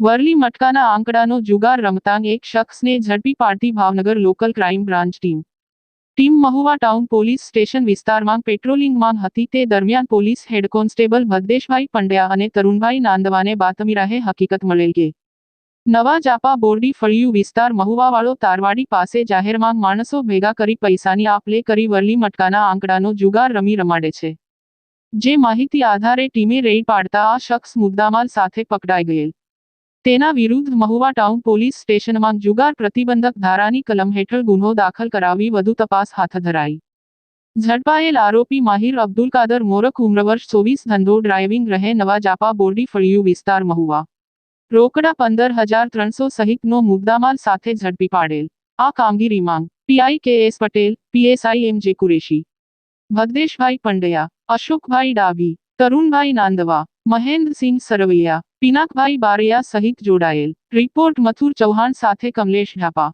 વરલી મટકાના આંકડાનો જુગાર રમતા એક શખ્સને ઝડપી પાડતી Bhavnagar local crime branch team. Team Mahuva town police station વિસ્તારમાં પેટ્રોલિંગમાં હતી તે દરમિયાન police head constable Bhaddeshbhai Pandya અને તરુણભાઈ નાંદવાને બાતમીરાહે હકીકત મળેલ કે, નવા જાપા બોરડી ફળિયું વિસ્તાર મહુવાવાળો તારવાડી પાસે જાહેરમાં માણસો ભેગા કરી પૈસાની આપ લે કરી વરલી મટકાના આંકડાનો જુગાર રમી રમાડે છે. જે માહિતી આધારે ટીમે રેડ પાડતા આ શખ્સ મુદ્દામાલ સાથે પકડાઈ ગયેલ. તેના વિરુદ્ધ મહુવા ટાઉન પોલીસ સ્ટેશનમાં જુગાર પ્રતિબંધક ધારાની કલમ હેઠળ ગુનો દાખલ કરાવી વધુ તપાસ હાથ ધરાઈ. ઝડપાયેલ આરોપી માહિર અબ્દુલ કાદર મોરખ ઉમ્રવર્ષ ચોવીસ, ધંધો ડ્રાઇવિંગ રહે નવા જાપા બોરડી ફળિયું વિસ્તાર મહુવા. રોકડા પંદર હજાર ત્રણસો સહિતનો મુદ્દામાલ સાથે ઝડપી પાડેલ. આ કામગીરીમાં પીઆઈ કે એસ પટેલ પીએસઆઈ એમ જે કુરેશી ભગદેશભાઈ પંડ્યા, અશોકભાઈ ડાભી, તરુણભાઈ નાંદવા, મહેન્દ્રસિંહ સરવૈયા પિનાકભાઈ બારૈયા સહિત જોડાયેલ. રિપોર્ટ મથુર ચૌહાણ સાથે કમલેશ ઢાપા